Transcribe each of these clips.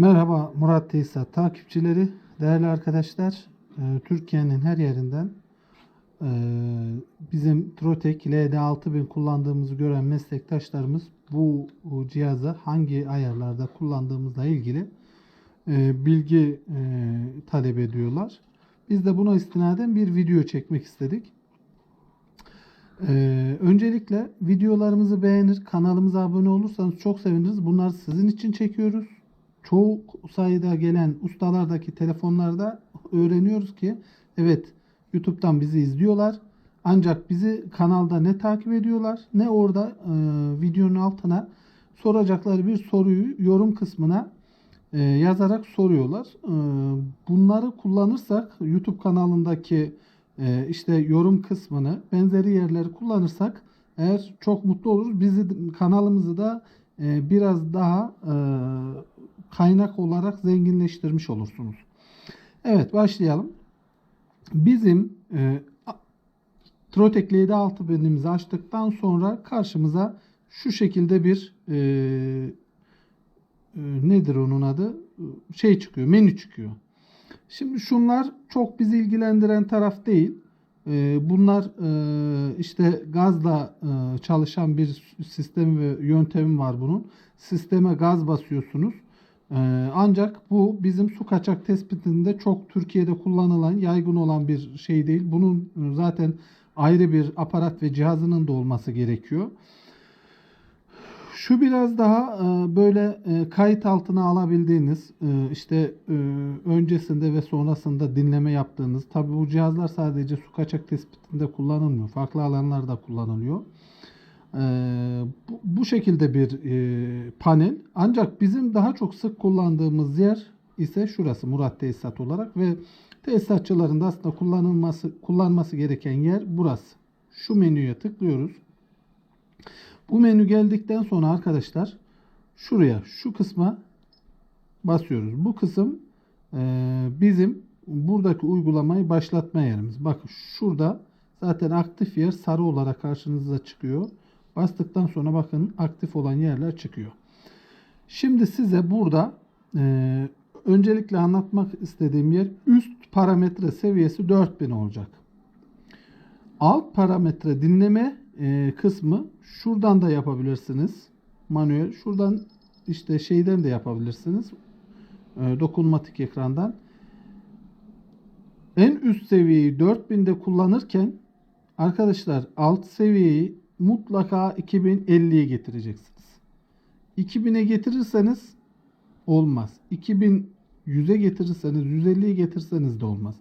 Merhaba Murat Tesisat takipçileri, değerli arkadaşlar. Ee, Türkiye'nin her yerinden e, bizim Trotek LD6000 kullandığımızı gören meslektaşlarımız bu cihazı hangi ayarlarda kullandığımızla ilgili e, bilgi e, talep ediyorlar. Biz de buna istinaden bir video çekmek istedik. Öncelikle videolarımızı beğenir, kanalımıza abone olursanız çok seviniriz. Bunları sizin için çekiyoruz. Çok sayıda gelen ustalardaki telefonlarda öğreniyoruz ki evet YouTube'dan bizi izliyorlar. Ancak bizi kanalda ne takip ediyorlar ne orada e, videonun altına soracakları bir soruyu yorum kısmına e, yazarak soruyorlar. E, bunları kullanırsak YouTube kanalındaki e, işte yorum kısmını benzeri yerleri kullanırsak eğer çok mutlu oluruz. Bizi kanalımızı da e, biraz daha e, kaynak olarak zenginleştirmiş olursunuz. Evet başlayalım. Bizim e, Trotek LD6 benimizi açtıktan sonra karşımıza şu şekilde bir e, e, nedir onun adı? Şey çıkıyor, menü çıkıyor. Şimdi şunlar çok bizi ilgilendiren taraf değil. E, bunlar e, işte gazla e, çalışan bir sistem ve yöntemi var bunun. Sisteme gaz basıyorsunuz. E, ancak bu bizim su kaçak tespitinde çok Türkiye'de kullanılan, yaygın olan bir şey değil. Bunun zaten ayrı bir aparat ve cihazının da olması gerekiyor. Şu biraz daha e, böyle e, kayıt altına alabildiğiniz, e, işte e, öncesinde ve sonrasında dinleme yaptığınız, tabi bu cihazlar sadece su kaçak tespitinde kullanılmıyor, farklı alanlarda kullanılıyor. E, bu, bu şekilde bir e, panel. Ancak bizim daha çok sık kullandığımız yer ise şurası Murat Tesisat olarak ve tesisatçıların da aslında kullanılması kullanması gereken yer burası. Şu menüye tıklıyoruz. Bu menü geldikten sonra arkadaşlar şuraya şu kısma basıyoruz. Bu kısım e, bizim buradaki uygulamayı başlatma yerimiz. Bakın şurada zaten aktif yer sarı olarak karşınıza çıkıyor. Bastıktan sonra bakın aktif olan yerler çıkıyor. Şimdi size burada e, öncelikle anlatmak istediğim yer üst parametre seviyesi 4000 olacak. Alt parametre dinleme e, kısmı şuradan da yapabilirsiniz. Manuel. Şuradan işte şeyden de yapabilirsiniz. E, dokunmatik ekrandan. En üst seviyeyi 4000'de kullanırken arkadaşlar alt seviyeyi mutlaka 2050'ye getireceksiniz. 2000'e getirirseniz olmaz. 2100'e getirirseniz 150'ye getirseniz de olmaz.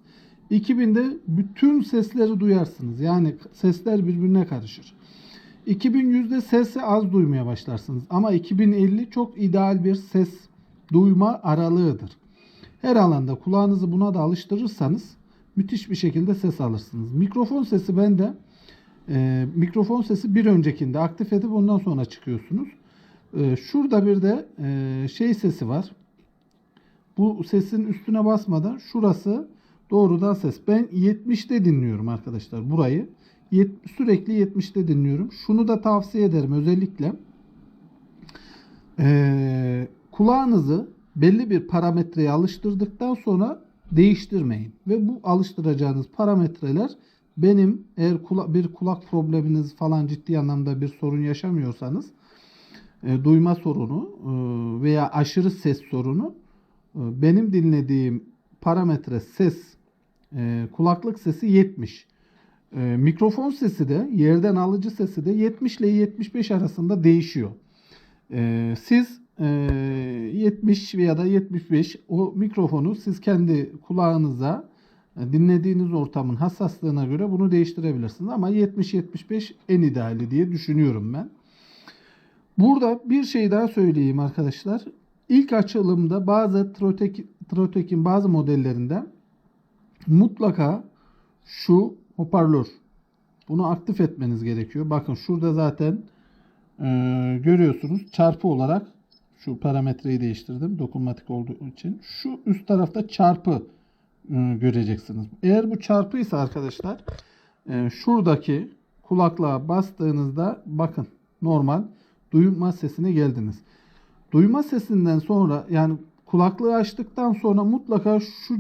2000'de bütün sesleri duyarsınız. Yani sesler birbirine karışır. 2100'de sesi az duymaya başlarsınız. Ama 2050 çok ideal bir ses duyma aralığıdır. Her alanda kulağınızı buna da alıştırırsanız müthiş bir şekilde ses alırsınız. Mikrofon sesi bende e, mikrofon sesi bir öncekinde aktif edip ondan sonra çıkıyorsunuz. E, şurada bir de e, şey sesi var. Bu sesin üstüne basmadan şurası doğrudan ses. Ben 70'te dinliyorum arkadaşlar burayı. Yet, sürekli 70'te dinliyorum. Şunu da tavsiye ederim özellikle. Ee, kulağınızı belli bir parametreye alıştırdıktan sonra değiştirmeyin. Ve bu alıştıracağınız parametreler benim eğer kula, bir kulak probleminiz falan ciddi anlamda bir sorun yaşamıyorsanız e, duyma sorunu e, veya aşırı ses sorunu e, benim dinlediğim parametre ses e, kulaklık sesi 70. E, mikrofon sesi de yerden alıcı sesi de 70 ile 75 arasında değişiyor. E, siz e, 70 veya da 75 o mikrofonu siz kendi kulağınıza dinlediğiniz ortamın hassaslığına göre bunu değiştirebilirsiniz. Ama 70-75 en ideali diye düşünüyorum ben. Burada bir şey daha söyleyeyim arkadaşlar. İlk açılımda bazı Trotek, Trotek'in bazı modellerinde mutlaka şu hoparlör bunu aktif etmeniz gerekiyor. Bakın şurada zaten e, görüyorsunuz çarpı olarak şu parametreyi değiştirdim dokunmatik olduğu için. Şu üst tarafta çarpı e, göreceksiniz. Eğer bu çarpıysa arkadaşlar e, şuradaki kulaklığa bastığınızda bakın normal duyma sesine geldiniz. Duyma sesinden sonra yani kulaklığı açtıktan sonra mutlaka şu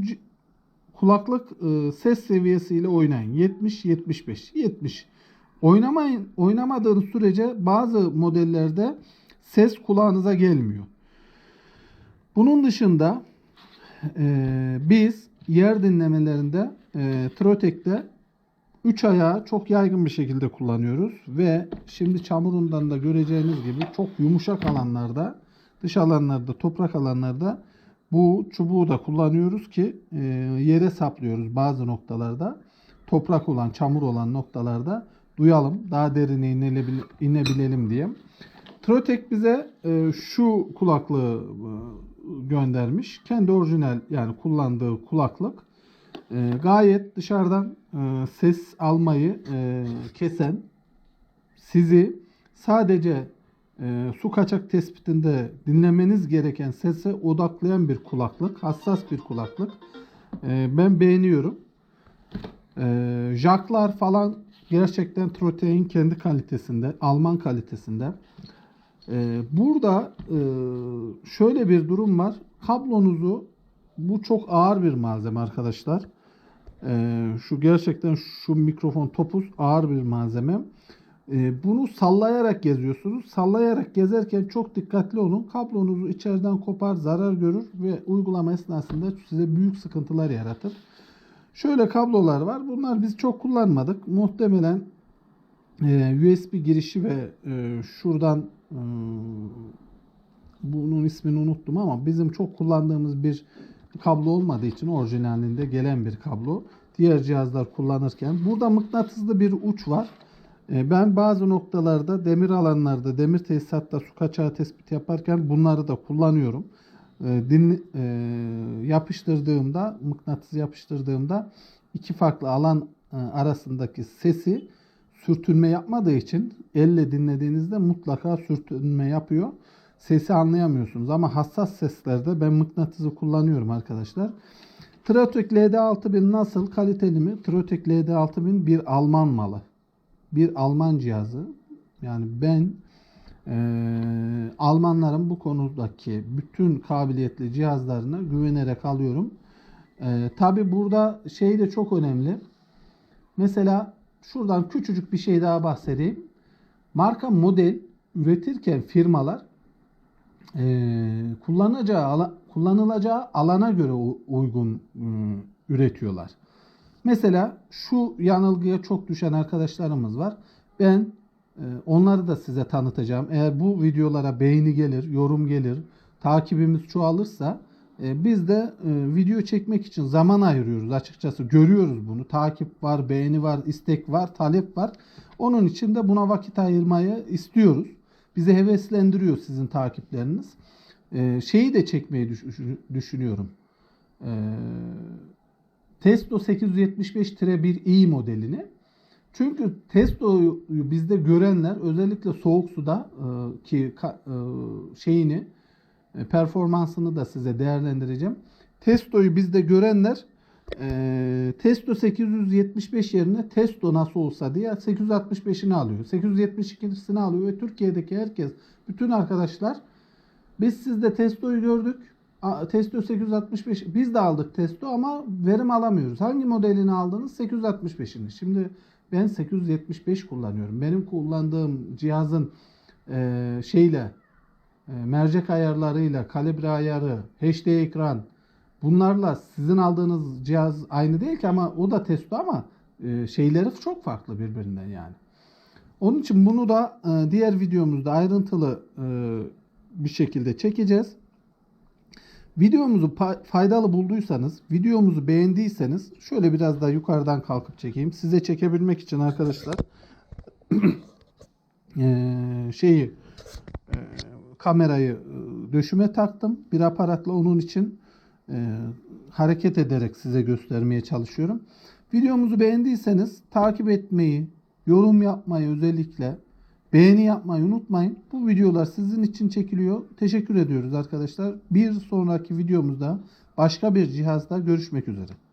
kulaklık e, ses seviyesiyle oynayın. 70 75 70. Oynamayın. Oynamadığınız sürece bazı modellerde ses kulağınıza gelmiyor. Bunun dışında e, biz yer dinlemelerinde e, Trotek'te 3 ayağı çok yaygın bir şekilde kullanıyoruz ve şimdi çamurundan da göreceğiniz gibi çok yumuşak alanlarda, dış alanlarda, toprak alanlarda bu çubuğu da kullanıyoruz ki e, yere saplıyoruz bazı noktalarda. Toprak olan, çamur olan noktalarda duyalım, daha derine inebil- inebilelim diye. Trotek bize e, şu kulaklığı e, göndermiş. Kendi orijinal yani kullandığı kulaklık. E, gayet dışarıdan e, ses almayı e, kesen, sizi sadece e, su kaçak tespitinde dinlemeniz gereken sese odaklayan bir kulaklık. Hassas bir kulaklık. E, ben beğeniyorum. E, jacklar falan gerçekten Trotek'in kendi kalitesinde, Alman kalitesinde. Ee, burada e, şöyle bir durum var. Kablonuzu bu çok ağır bir malzeme arkadaşlar. Ee, şu gerçekten şu mikrofon topuz ağır bir malzeme. Ee, bunu sallayarak geziyorsunuz. Sallayarak gezerken çok dikkatli olun. Kablonuzu içeriden kopar, zarar görür ve uygulama esnasında size büyük sıkıntılar yaratır. Şöyle kablolar var. Bunlar biz çok kullanmadık. Muhtemelen USB girişi ve e, şuradan e, bunun ismini unuttum ama bizim çok kullandığımız bir kablo olmadığı için orijinalinde gelen bir kablo. Diğer cihazlar kullanırken burada mıknatıslı bir uç var. E, Ben bazı noktalarda demir alanlarda demir tesisatta su kaçağı tespit yaparken bunları da kullanıyorum. Din, yapıştırdığımda mıknatıs yapıştırdığımda iki farklı alan arasındaki sesi sürtünme yapmadığı için elle dinlediğinizde mutlaka sürtünme yapıyor. Sesi anlayamıyorsunuz ama hassas seslerde ben mıknatısı kullanıyorum arkadaşlar. Trotec LD6000 nasıl kaliteli mi? Trotec LD6000 bir Alman malı. Bir Alman cihazı. Yani ben eee, Almanların bu konudaki bütün kabiliyetli cihazlarına güvenerek alıyorum. Eee Tabi burada şey de çok önemli. Mesela şuradan küçücük bir şey daha bahsedeyim. Marka model üretirken firmalar eee, kullanacağı ala- kullanılacağı alana göre uygun ım, üretiyorlar. Mesela şu yanılgıya çok düşen arkadaşlarımız var. Ben e, onları da size tanıtacağım. Eğer bu videolara beğeni gelir, yorum gelir, takibimiz çoğalırsa e, biz de e, video çekmek için zaman ayırıyoruz açıkçası. Görüyoruz bunu. Takip var, beğeni var, istek var, talep var. Onun için de buna vakit ayırmayı istiyoruz. Bizi heveslendiriyor sizin takipleriniz. E, şeyi de çekmeyi düş- düşünüyorum. E, Testo 875-1i modelini. Çünkü Testo'yu bizde görenler özellikle soğuk suda e, ki e, şeyini e, performansını da size değerlendireceğim. Testo'yu bizde görenler e, Testo 875 yerine Testo nasıl olsa diye 865'ini alıyor. 872'sini alıyor ve Türkiye'deki herkes, bütün arkadaşlar biz sizde Testo'yu gördük. Testo 865 biz de aldık Testo ama verim alamıyoruz. Hangi modelini aldınız? 865'ini. Şimdi ben 875 kullanıyorum. Benim kullandığım cihazın e, şeyle e, mercek ayarlarıyla, kalibre ayarı, HD ekran bunlarla sizin aldığınız cihaz aynı değil ki ama o da testo ama e, şeyleri çok farklı birbirinden yani. Onun için bunu da e, diğer videomuzda ayrıntılı e, bir şekilde çekeceğiz. Videomuzu faydalı bulduysanız, videomuzu beğendiyseniz şöyle biraz daha yukarıdan kalkıp çekeyim. Size çekebilmek için arkadaşlar şeyi kamerayı eee, döşüme taktım. Bir aparatla onun için eee, hareket ederek size göstermeye çalışıyorum. Videomuzu beğendiyseniz takip etmeyi, yorum yapmayı özellikle beğeni yapmayı unutmayın. Bu videolar sizin için çekiliyor. Teşekkür ediyoruz arkadaşlar. Bir sonraki videomuzda başka bir cihazda görüşmek üzere.